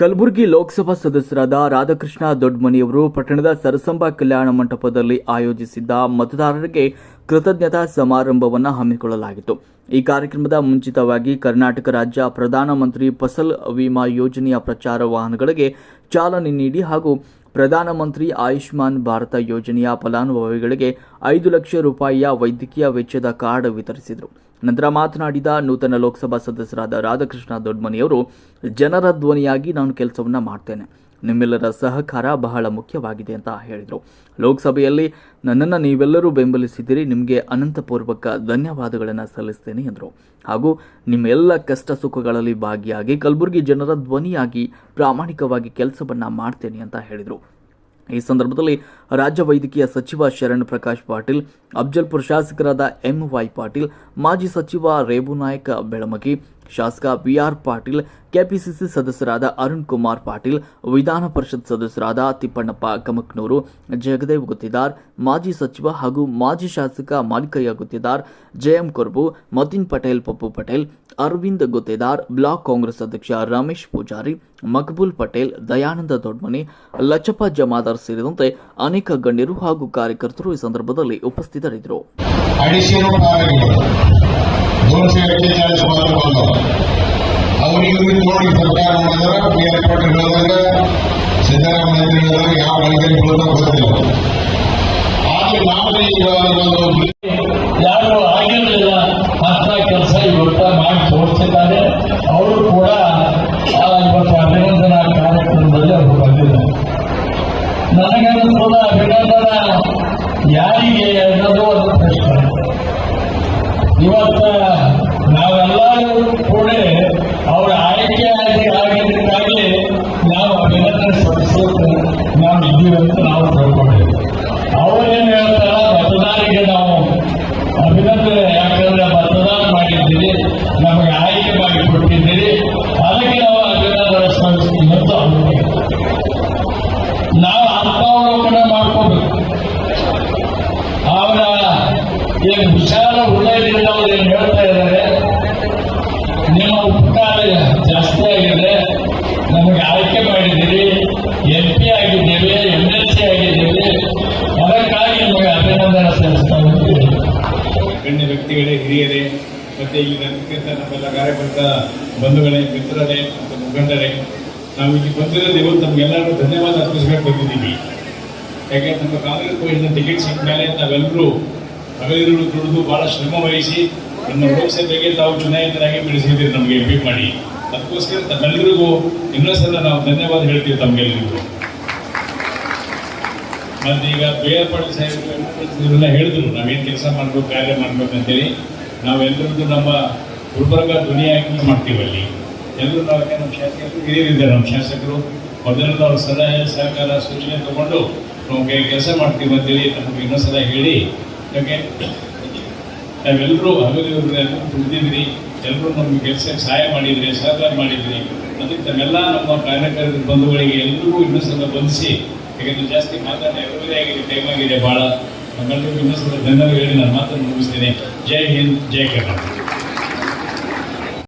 ಕಲಬುರಗಿ ಲೋಕಸಭಾ ಸದಸ್ಯರಾದ ರಾಧಾಕೃಷ್ಣ ದೊಡ್ಡಮನಿಯವರು ಪಟ್ಟಣದ ಸರಸಂಬ ಕಲ್ಯಾಣ ಮಂಟಪದಲ್ಲಿ ಆಯೋಜಿಸಿದ್ದ ಮತದಾರರಿಗೆ ಕೃತಜ್ಞತಾ ಸಮಾರಂಭವನ್ನು ಹಮ್ಮಿಕೊಳ್ಳಲಾಗಿತ್ತು. ಈ ಕಾರ್ಯಕ್ರಮದ ಮುಂಚಿತವಾಗಿ ಕರ್ನಾಟಕ ರಾಜ್ಯ ಪ್ರಧಾನಮಂತ್ರಿ ಫಸಲ್ ವಿಮಾ ಯೋಜನೆಯ ಪ್ರಚಾರ ವಾಹನಗಳಿಗೆ ಚಾಲನೆ ನೀಡಿ ಹಾಗೂ ಪ್ರಧಾನಮಂತ್ರಿ ಆಯುಷ್ಮಾನ್ ಭಾರತ ಯೋಜನೆಯ ಫಲಾನುಭವಿಗಳಿಗೆ ಐದು ಲಕ್ಷ ರೂಪಾಯಿಯ ವೈದ್ಯಕೀಯ ವೆಚ್ಚದ ಕಾರ್ಡ್ ವಿತರಿಸಿದರು. ನಂತರ ಮಾತನಾಡಿದ ನೂತನ ಲೋಕಸಭಾ ಸದಸ್ಯರಾದ ರಾಧಾಕೃಷ್ಣ ದೊಡ್ಮನಿಯವರು ಜನರ ಧ್ವನಿಯಾಗಿ ನಾನು ಕೆಲಸವನ್ನು ಮಾಡ್ತೇನೆ. ನಿಮ್ಮೆಲ್ಲರ ಸಹಕಾರ ಬಹಳ ಮುಖ್ಯವಾಗಿದೆ ಅಂತ ಹೇಳಿದರು. ಲೋಕಸಭೆಯಲ್ಲಿ ನನ್ನನ್ನು ನೀವೆಲ್ಲರೂ ಬೆಂಬಲಿಸಿದ್ದೀರಿ ನಿಮಗೆ ಅನಂತಪೂರ್ವಕ ಧನ್ಯವಾದಗಳನ್ನು ಸಲ್ಲಿಸ್ತೇನೆ ಎಂದರು. ಹಾಗೂ ನಿಮ್ಮೆಲ್ಲ ಕಷ್ಟ ಸುಖಗಳಲ್ಲಿ ಭಾಗಿಯಾಗಿ ಕಲಬುರಗಿ ಜನರ ಧ್ವನಿಯಾಗಿ ಪ್ರಾಮಾಣಿಕವಾಗಿ ಕೆಲಸವನ್ನು ಮಾಡ್ತೇನೆ ಅಂತ ಹೇಳಿದರು. ಈ ಸಂದರ್ಭದಲ್ಲಿ ರಾಜ್ಯ ವೈದ್ಯಕೀಯ ಸಚಿವ ಶರಣ್ ಪ್ರಕಾಶ್ ಪಾಟೀಲ್, ಅಫ್ಜಲ್ಪುರ್ ಶಾಸಕರಾದ ಎಂ ವೈ ಪಾಟೀಲ್, ಮಾಜಿ ಸಚಿವ ರೇಬು ನಾಯಕ್ ಬೆಳಮಗಿ ಶಾಸಕ ಬಿಆರ್ ಪಾಟೀಲ್, ಕೆಪಿಸಿಸಿ ಸದಸ್ಯರಾದ ಅರುಣ್ ಕುಮಾರ್ ಪಾಟೀಲ್, ವಿಧಾನ ಪರಿಷತ್ ಸದಸ್ಯರಾದ ತಿಪ್ಪಣ್ಣಪ್ಪ ಕಮಕ್ನೂರು, ಜಗದೇವ್ ಗುತ್ತಿದಾರ್, ಮಾಜಿ ಸಚಿವ ಹಾಗೂ ಮಾಜಿ ಶಾಸಕ ಮಾಲಿಕಯ್ಯ ಗುತ್ತಿದಾರ್ ಜಯಂ ಕೊರ್ಬು, ಮತಿನ್ ಪಟೇಲ್, ಪಪ್ಪು ಪಟೇಲ್, ಅರವಿಂದ್ ಗುತ್ತಿದಾರ್, ಬ್ಲಾಕ್ ಕಾಂಗ್ರೆಸ್ ಅಧ್ಯಕ್ಷ ರಮೇಶ್ ಪೂಜಾರಿ, ಮಕ್ಬೂಲ್ ಪಟೇಲ್, ದಯಾನಂದ ದೊಡ್ಮನಿ, ಲಚ್ಚಪ್ಪ ಜಮಾದಾರ್ ಸೇರಿದಂತೆ ಅನೇಕ ಗಣ್ಯರು ಹಾಗೂ ಕಾರ್ಯಕರ್ತರು ಈ ಸಂದರ್ಭದಲ್ಲಿ ಉಪಸ್ಥಿತರಿದ್ದರು. दोनशे एक्केचाळीस मात्र ಬಂದವು ಅವ್ರಿಗೆ ನೋಡಿ ಸರ್ಕಾರ ಮಾಡಿದ್ರೆ ಪಿ ಎಲ್ ಪಾಟೀಲ್ ಹೇಳಿದಾಗ ಸಿದ್ದರಾಮಯ್ಯ ಹೇಳಿದಾಗ ಯಾವ ಗಳಿಗೆ ಬೀಳೋದು ಗೊತ್ತಿಲ್ಲ ಆದ್ರೆ ನಾವು ಈಗ ಒಂದು ಯಾರು ಆಗಿರಲಿಲ್ಲ ಅಂತ ಕೆಲಸ ಇವತ್ತ ಮಾಡಿ ತೋರಿಸ್ತಿದ್ದಾರೆ ಅವರು ಕೂಡ ಆ, ಇವತ್ತು ಅಭಿನಂದನಾ ಕಾರ್ಯಕ್ರಮದಲ್ಲಿ ಅವರು ಬಂದಿದ್ದಾರೆ ನನಗನ್ನಿಸ್ತದ ಅಭಿನಂದನಾ ಯಾರಿಗೆ ಅನ್ನೋದು ಒಂದು ಪ್ರಶ್ನೆ ಇವತ್ತ ನಾವೆಲ್ಲರೂ ಕೂಡ ಅವರ ಆಯ್ಕೆ ಆಗಿ ಆಗಿದ್ದಕ್ಕಾಗಿ ನಾವು ಅಭಿನಂದನೆ ಸಲ್ಲಿಸೋಕೆ ನಾವು ಇದ್ದೀವಿ ಅಂತ ನಾವು ತಿಳ್ಕೊಂಡಿದ್ದೀವಿ. ಅವರೇನು ಹೇಳ್ತಾರ? ಮತದಾರರಿಗೆ ನಾವು ಅಭಿನಂದನೆ. ವ್ಯಕ್ತಿಗಳೇ ಹಿರಿಯರೇ, ಮತ್ತು ಇಲ್ಲಿ ನನ್ನಕ್ಕಿಂತ ನಮ್ಮೆಲ್ಲ ಕಾರ್ಯಕರ್ತ ಬಂಧುಗಳೇ, ಮಿತ್ರರೇ, ಮತ್ತು ಮುಖಂಡರೇ ನಾವು ಇಲ್ಲಿ ಬಂದಿರೋದು ಇವತ್ತು ನಮಗೆಲ್ಲರೂ ಧನ್ಯವಾದ ಅರ್ಪಿಸ್ಬೇಕು ಬಂದಿದ್ದೀವಿ ಯಾಕೆ ನಮ್ಮ ಕಾಂಗ್ರೆಸ್ ಪಕ್ಷದ ಟಿಕೆಟ್ ಸಿಕ್ಕ ಮೇಲೆ ನಾವೆಲ್ಲರೂ ಹಗಲಿರುಳು ದುಡಿದು ಭಾಳ ಶ್ರಮ ವಹಿಸಿ ನಮ್ಮ ಲೋಕಸಭೆಗೆ ತಾವು ಚುನಾಯಿತರಾಗಿ ಬಿಡಿಸಿದ್ದೀರಿ ನಮಗೆ ಎಂ ಪಿ ಮಾಡಿ. ಅದಕ್ಕೋಸ್ಕರ ತಮ್ಮೆಲ್ಲರಿಗೂ ಇನ್ನೊಂದ್ಸಲ ನಾವು ಧನ್ಯವಾದ ಹೇಳ್ತೀವಿ ತಮಗೆಲ್ಲರಿಗೂ ಮತ್ತೆ ಈಗ ಬಿ ಆರ್ ಪಾಟೀಲ್ ಸಾಹೇಬ್ ಇವರೆಲ್ಲ ಹೇಳಿದ್ರು, ನಾವೇನು ಕೆಲಸ ಮಾಡಬೇಕು, ಕಾರ್ಯ ಮಾಡ್ಬೇಕು ಅಂತೇಳಿ. ನಾವೆಲ್ಲರದ್ದು ನಮ್ಮ ಗುಲ್ಬರ್ಗ ಧ್ವನಿಯಾಗಿ ಮಾಡ್ತೀವಿ ಅಲ್ಲಿ. ಎಲ್ಲರೂ ನಾವು ನಮ್ಮ ಶಾಸಕರು? ಹಿರಿಯರಿದ್ದಾರೆ ನಮ್ಮ ಶಾಸಕರು. ಮೊದಲನೇದು ಅವ್ರ ಸಲಹೆ, ಸಹಕಾರ, ಸೂಚನೆ ತಗೊಂಡು ನಾವು ಕೆಲಸ ಮಾಡ್ತೀವಿ ಅಂತೇಳಿ ನಮಗೆ ಇನ್ನೊಂದ್ಸಲ ಹೇಳಿ. ಯಾಕೆ? ನಾವೆಲ್ಲರೂ ಹಗಲಿರುವುದು ಎಲ್ಲರೂ ದುಡಿದಿದ್ರಿ ಎಲ್ಲರೂ ನಮಗೆ ಕೆಲಸಕ್ಕೆ ಸಹಾಯ ಮಾಡಿದ್ರಿ, ಸಹಕಾರ ಮಾಡಿದ್ರಿ. ಅದಕ್ಕೆ ತಮ್ಮೆಲ್ಲ ನಮ್ಮ ಕಾರ್ಯಕರ್ತರ ಬಂಧುಗಳಿಗೆ ಎಲ್ರಿಗೂ ಇನ್ನೊಂದ್ಸಲ ಬಂಧಿಸಿ ಯಾಕಂದ್ರೆ ಜಾಸ್ತಿ ಮಾತಾಡ ಎಲ್ಲರೇ ಆಗಿದೆ ಟೈಮ್ ಆಗಿದೆ. ಭಾಳ ನಮ್ಮೆಲ್ಲರಿಗೂ ಇನ್ನೊಂದ್ಸಲ ಧನ್ಯವಾದ ಹೇಳಿ ನಾನು ಮಾತನ್ನು ಮುಗಿಸ್ತೇನೆ. ಜೈ ಹಿಂದ್, ಜೈ ಕರ್ನಾಟಕ.